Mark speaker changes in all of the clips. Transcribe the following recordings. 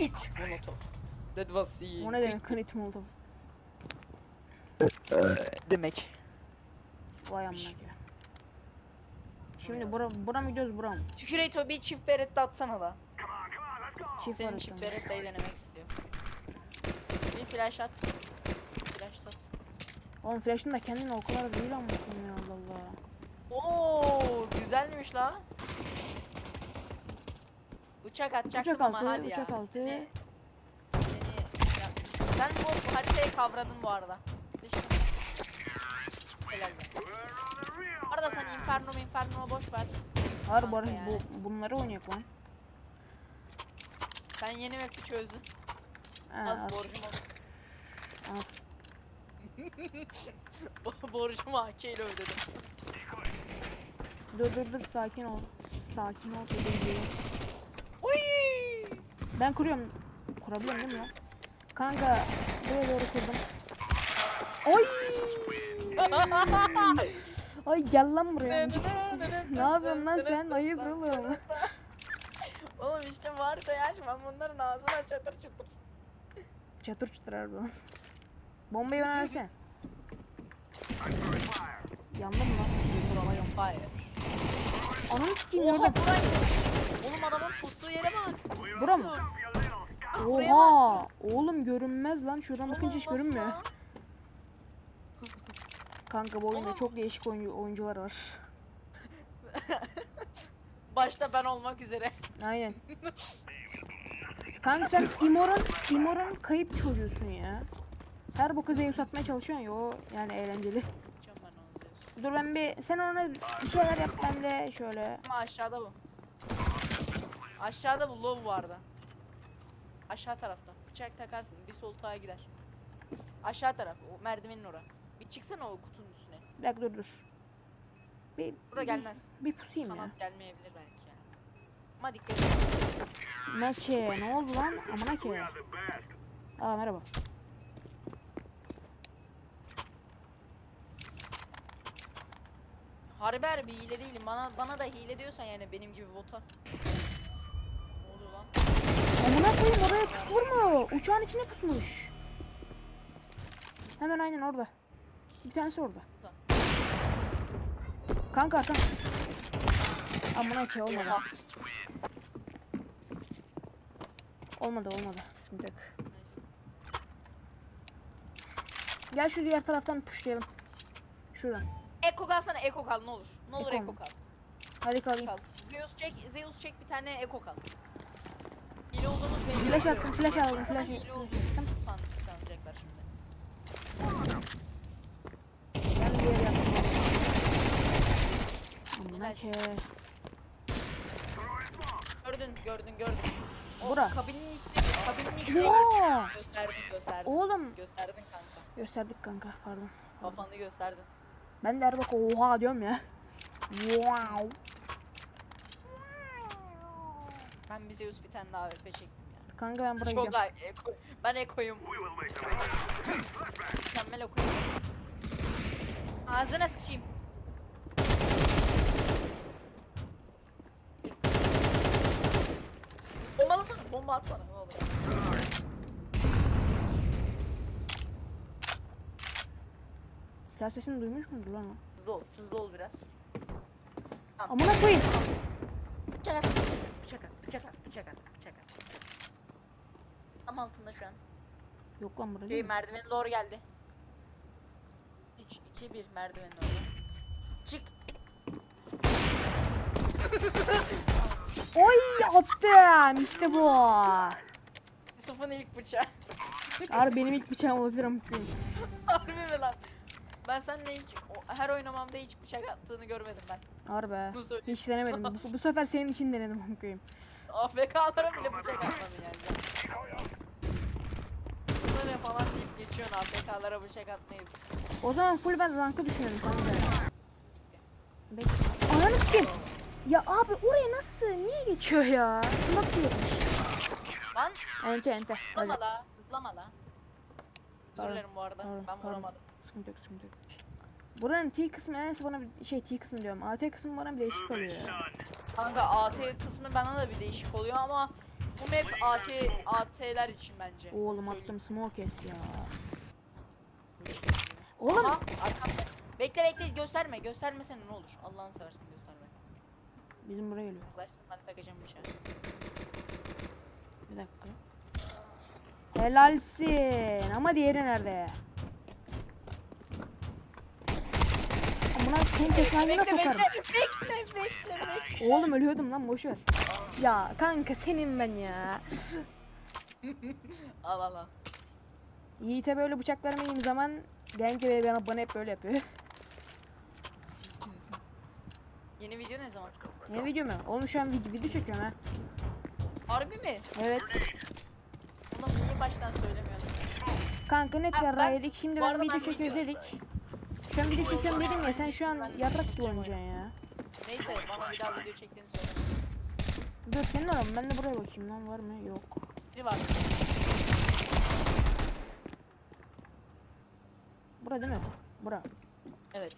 Speaker 1: It Molotov. That was the
Speaker 2: O ne demek Knit Molotov?
Speaker 1: demek.
Speaker 2: Vay amına ki. Şimdi bura, bura mı gidiyoruz bura mı?
Speaker 1: Tüküreyto bir çift beretle atsana da.
Speaker 2: Çift
Speaker 1: Senin çift
Speaker 2: aslında.
Speaker 1: beretleyi denemek istiyor. Bir flash at. Flash at.
Speaker 2: Oğlum flash'ın da kendine o kadar değil ama ya Allah Allah.
Speaker 1: Oo güzelmiş la. Bıçak atacaktım
Speaker 2: Bıçak
Speaker 1: ama
Speaker 2: altı,
Speaker 1: hadi
Speaker 2: bıçak
Speaker 1: ya.
Speaker 2: altı.
Speaker 1: Seni, seni yap- Sen bu haritayı kavradın bu arada. Sıçtın. Helal be. Arada sen Inferno Inferno'mu boş ver. Kanka
Speaker 2: bu arada
Speaker 1: yani.
Speaker 2: bu, bunları oynayak lan.
Speaker 1: Sen yeni map'i çözdün.
Speaker 2: He,
Speaker 1: Al
Speaker 2: at,
Speaker 1: borcum
Speaker 2: at.
Speaker 1: Bo- Borcumu AK ile ödedim.
Speaker 2: Dur dur dur sakin ol. Sakin ol bebeğim. Ben kuruyorum. Kurabiliyorum değil mi lan? Kanka buraya doğru kurdum. Oy! Ay gel lan buraya. ne yapıyorsun lan sen? Hayırdır oğlum?
Speaker 1: Oğlum işte haritayı aç ben bunların ağzına çatır çatır.
Speaker 2: Çatır çatır harbi. Bombayı bana versene. Yandım lan.
Speaker 1: Buralayım fire.
Speaker 2: Ananı sikeyim
Speaker 1: Oha
Speaker 2: gördüm.
Speaker 1: Oğlum adamın pustuğu yere bak.
Speaker 2: Bura mı?
Speaker 1: Buraya bak.
Speaker 2: Oha! Oğlum görünmez lan. Şuradan bakınca hiç
Speaker 1: nasıl
Speaker 2: görünmüyor.
Speaker 1: lan?
Speaker 2: Kanka bu oyunda
Speaker 1: Oğlum.
Speaker 2: çok değişik oyuncu, oyuncular var.
Speaker 1: Başta ben olmak üzere.
Speaker 2: Aynen. Kanka sen Imor'un Imor'un kayıp çocuğusun ya. Her boku Zeus atmaya çalışıyorsun ya o yani eğlenceli.
Speaker 1: Can onu.
Speaker 2: Dur ben bir sen ona bir şeyler yap ben de şöyle.
Speaker 1: Ama aşağıda bu. Aşağıda bu low vardı. Aşağı tarafta. Bıçak takarsın bir sol tağa gider. Aşağı taraf o merdivenin ora. Bir çıksana o kutunun üstüne.
Speaker 2: Bir dakika dur dur. Bir,
Speaker 1: Bura
Speaker 2: bir-
Speaker 1: gelmez.
Speaker 2: Bir pusayım ya.
Speaker 1: Kanat gelmeyebilir belki ya. Ama dikkat et.
Speaker 2: Ki? Ne oldu lan? Amına ki. Aa merhaba.
Speaker 1: Harbi harbi hile değilim. Bana bana da hile diyorsan yani benim gibi bota.
Speaker 2: Amına koyayım oraya pusulur mu? Uçağın içine pusmuş. Hemen aynen orada. Bir tanesi orada. Kanka arkan. Amına ki olmadı. Olmadı olmadı. Sıkıntı yok. Gel şu diğer taraftan pushlayalım. Şuradan.
Speaker 1: Eko kalsana Eko kal ne olur. Ne olur
Speaker 2: Eko
Speaker 1: Eko kal.
Speaker 2: Hadi kalayım.
Speaker 1: Kal. Zeus çek, Zeus çek bir tane Eko kal. Hile olduğumuz belli
Speaker 2: Flash attım, flash aldım, flash-
Speaker 1: Hile olduğumuzu san, sanacaklar şimdi.
Speaker 2: Ben bir yer yaptım. Amına
Speaker 1: Nice.
Speaker 2: ki.
Speaker 1: Gördün, gördün, gördün. O
Speaker 2: Bura.
Speaker 1: kabinin içine, kabinin içine
Speaker 2: Oha!
Speaker 1: gir. Gösterdin, gösterdin.
Speaker 2: Oğlum.
Speaker 1: Gösterdin kanka.
Speaker 2: Gösterdik kanka pardon.
Speaker 1: Kafanı gösterdin.
Speaker 2: Ben de her bak oha diyorum ya. Wow.
Speaker 1: Ben bir Zeus bir tane daha AWP çektim ya.
Speaker 2: Kanka ben buraya
Speaker 1: Çok
Speaker 2: gidiyorum.
Speaker 1: ay, Eko, ben Eko'yum. Mükemmel Eko'yum. Ağzına sıçayım. Bombalasana, bomba ne olur.
Speaker 2: Silah sesini duymuş mudur lan o?
Speaker 1: Hızlı ol, hızlı ol biraz.
Speaker 2: Amına koyayım.
Speaker 1: Bıçak at, bıçak at, bıçak at, bıçak at, bıçak at. Tam altında şu an.
Speaker 2: Yok lan burada
Speaker 1: Şey,
Speaker 2: değil mi?
Speaker 1: merdivene doğru geldi. 3, 2, 1 merdivenin doğru. Çık.
Speaker 2: Oy attım işte bu.
Speaker 1: Yusuf'un ilk bıçağı.
Speaker 2: Harbi benim ilk bıçağım olabilir ama.
Speaker 1: Harbi mi lan? Ben seninle hiç, o- her oynamamda hiç bıçak attığını görmedim ben.
Speaker 2: Harbi.
Speaker 1: Bu.
Speaker 2: Hiç denemedim. Bu, bu sefer senin için denedim ama koyayım.
Speaker 1: AFK'lara bile bıçak atmadın yani. Bunlar ne falan deyip geçiyorsun AFK'lara bıçak atmayı.
Speaker 2: O zaman full ben rankı düşünüyorum kanka. Bekle. Ananı kim? Ya abi oraya nasıl? Niye geçiyor ya? Smoke çekmiş.
Speaker 1: Lan
Speaker 2: Ente ente. Öyle.
Speaker 1: zıplama la, zıplama la. Özür
Speaker 2: Pardon,
Speaker 1: dilerim bu arada,
Speaker 2: pardon,
Speaker 1: ben
Speaker 2: pardon.
Speaker 1: vuramadım.
Speaker 2: Sıkıntı yok sıkıntı yok. Buranın T kısmı neyse bana bir şey T kısmı diyorum. AT kısmı bana bir değişik oluyor ya.
Speaker 1: Kanka AT kısmı bana da bir değişik oluyor ama Bu map AT, AT'ler için bence.
Speaker 2: Oğlum
Speaker 1: Söyleyeyim.
Speaker 2: attım smoke es ya. Oğlum
Speaker 1: Aha, arkamda. Bekle bekle gösterme göstermesene ne olur. Allah'ını seversen gösterme.
Speaker 2: bizim buraya geliyor.
Speaker 1: Yaklaşsın ben takacağım bir şey.
Speaker 2: Bir dakika. Helalsin. Ama diğeri nerede? Senin teknolojine
Speaker 1: Bekle bekle
Speaker 2: sokarım.
Speaker 1: bekle bekle bekle.
Speaker 2: Oğlum ölüyordum lan boş ver. Ya kanka senin ben ya.
Speaker 1: Al al al.
Speaker 2: Yiğit'e böyle bıçak vermediğim zaman Genk Bey bana, bana hep böyle yapıyor.
Speaker 1: Yeni video ne zaman?
Speaker 2: ne video mu? Oğlum şu an video, video çekiyorum ha.
Speaker 1: Harbi mi?
Speaker 2: Evet.
Speaker 1: Ulan niye baştan söylemiyorsun?
Speaker 2: Kanka net
Speaker 1: Ha,
Speaker 2: yarrağı yedik. Şimdi
Speaker 1: bu
Speaker 2: ben
Speaker 1: arada
Speaker 2: video
Speaker 1: ben
Speaker 2: çekiyoruz
Speaker 1: video-
Speaker 2: dedik. Şu an video çekiyorum dedim ya sen şu an yarrak gibi oynayacaksın ya.
Speaker 1: Neyse bana bir daha video çektiğini söyle.
Speaker 2: Dur senin aram ben de buraya bakayım lan var mı? Yok.
Speaker 1: Biri var.
Speaker 2: Bura değil mi? Bura.
Speaker 1: Evet.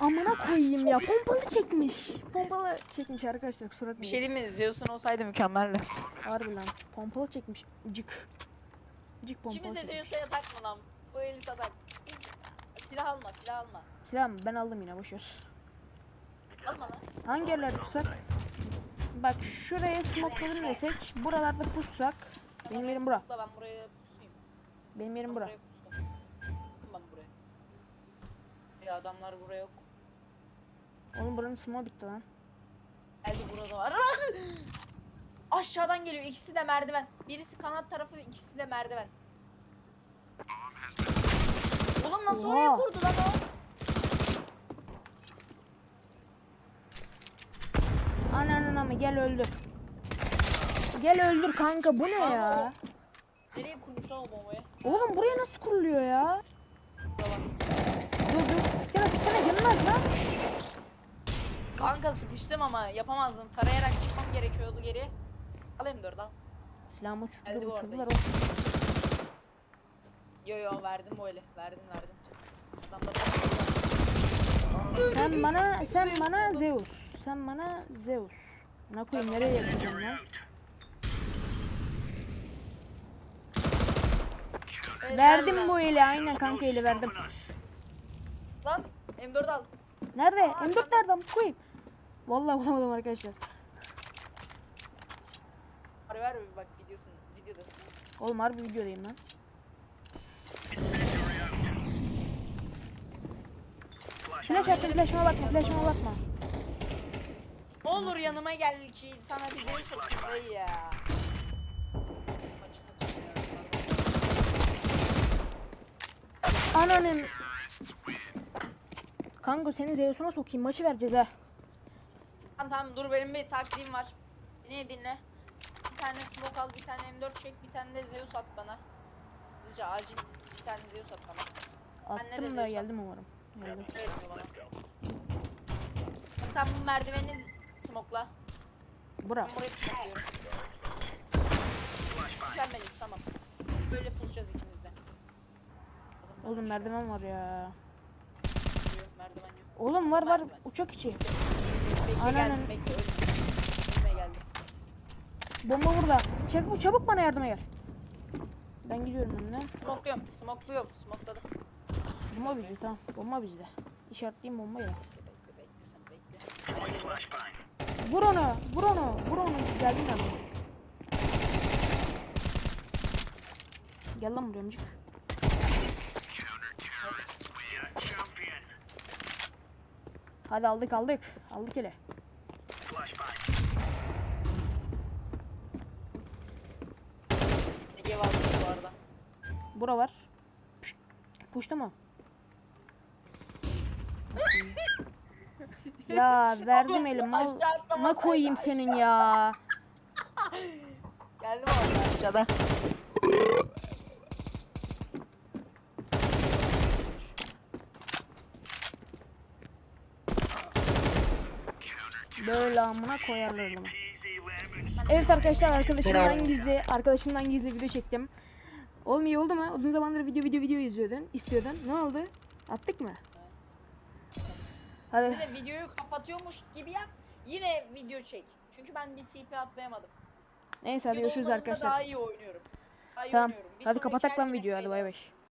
Speaker 2: Amına koyayım ya pompalı çekmiş. Pompalı çekmiş arkadaşlar kusura
Speaker 1: Bir
Speaker 2: bakmayın.
Speaker 1: şey diyeyim mi? Zeus'un olsaydı mükemmeldi.
Speaker 2: Harbi lan. Pompalı çekmiş. Cık. Cık pompalı
Speaker 1: İkimiz de
Speaker 2: çekmiş.
Speaker 1: Zeus'a yatak mı lan? Bu eli satak. Silah alma, silah alma.
Speaker 2: Silah mı? Ben aldım yine boşver.
Speaker 1: Alma lan.
Speaker 2: Hangi yerlerde pussak? Bak şuraya smokeladım desek. Buralarda pussak.
Speaker 1: Sen
Speaker 2: Benim yerim bura.
Speaker 1: Ben buraya pusayım.
Speaker 2: Benim yerim
Speaker 1: Ben
Speaker 2: bura.
Speaker 1: Ben buraya. Ya adamlar buraya yok.
Speaker 2: Oğlum buranın smoke bitti lan.
Speaker 1: Geldi burada var. Aşağıdan geliyor. İkisi de merdiven. Birisi kanat tarafı, ikisi de merdiven. Oğlum nasıl oraya
Speaker 2: Oha.
Speaker 1: kurdu lan o?
Speaker 2: Ananın ama gel öldür. Gel öldür kanka bu ne ya?
Speaker 1: Nereye kurmuş lan o bombayı?
Speaker 2: Oğlum buraya nasıl kuruluyor ya? Dur dur. Gel gel canım az lan.
Speaker 1: Kanka sıkıştım ama yapamazdım. Tarayarak çıkmam gerekiyordu geri. Alayım dur lan.
Speaker 2: Silahımı uçurdu,
Speaker 1: bu arada. Yo yo verdim böyle. Verdin verdin. Adamlar
Speaker 2: Sen bana, sen bana Zeus. Sen bana Zeus. Ne koyayım nereye yapacağım lan? Verdim bu eli aynen kanka eli verdim.
Speaker 1: Lan M4 al.
Speaker 2: Nerede? M4 nereden koyayım? Vallahi bulamadım arkadaşlar.
Speaker 1: Ver ver bir bak videosun. Videodasın.
Speaker 2: Oğlum harbi videodayım lan. Flash attım flash'ıma bakma flash'ıma bakma.
Speaker 1: Ne olur yanıma gel ki sana bir zevk sokayım dayı ya.
Speaker 2: Ananın. Kanka senin Zeus'una sokayım maçı vereceğiz ha.
Speaker 1: Tamam tamam dur benim bir taktiğim var. Beni dinle. Bir tane smoke al, bir tane M4 çek, bir tane de Zeus at bana. Hızlıca acil bir tane Zeus at bana.
Speaker 2: Attım da geldim umarım.
Speaker 1: Öyle. Sen bu merdiveni smokla.
Speaker 2: Bura.
Speaker 1: Ben burayı smokluyorum. Mükemmeliz tamam. Böyle pusacağız ikimiz de.
Speaker 2: Oğlum merdiven var ya.
Speaker 1: Yok, merdiven yok.
Speaker 2: Oğlum var var
Speaker 1: Merdiven.
Speaker 2: uçak içi.
Speaker 1: Bekle
Speaker 2: Ananın-
Speaker 1: geldim bekle ölme. Ölmeye geldim.
Speaker 2: Bomba burada. Çabuk çabuk bana yardıma gel. Ben gidiyorum önüne.
Speaker 1: Smokluyorum, smokluyorum, smokladım.
Speaker 2: Bomba bizde tamam. Bomba bizde. İşaretleyeyim bomba ya.
Speaker 1: Bekle bekle sen bekle.
Speaker 2: Vur onu. Vur onu. Vur onu. Geldim ben. Gel lan buraya amcık. Hadi aldık aldık. Aldık hele.
Speaker 1: Ege var bu arada.
Speaker 2: Bura var. Pişt. Puştu ya verdim elim. Mal,
Speaker 1: Aşağı atlamasaydı,
Speaker 2: ne koyayım senin ya?
Speaker 1: Geldim orada aşağıda.
Speaker 2: Böyle amına koyarlar adamı. Evet arkadaşlar arkadaşımdan gizli arkadaşımdan gizli video çektim. Oğlum iyi oldu mu? Uzun zamandır video video video izliyordun, istiyordun. Ne oldu? Attık mı? Hadi.
Speaker 1: Bir de videoyu kapatıyormuş gibi yap. Yine video çek. Çünkü ben bir TP atlayamadım.
Speaker 2: Neyse hadi görüşürüz arkadaşlar.
Speaker 1: Daha iyi oynuyorum. Daha iyi
Speaker 2: Tamam.
Speaker 1: oynuyorum. Bir
Speaker 2: Hadi kapatak lan videoyu hadi bay bay.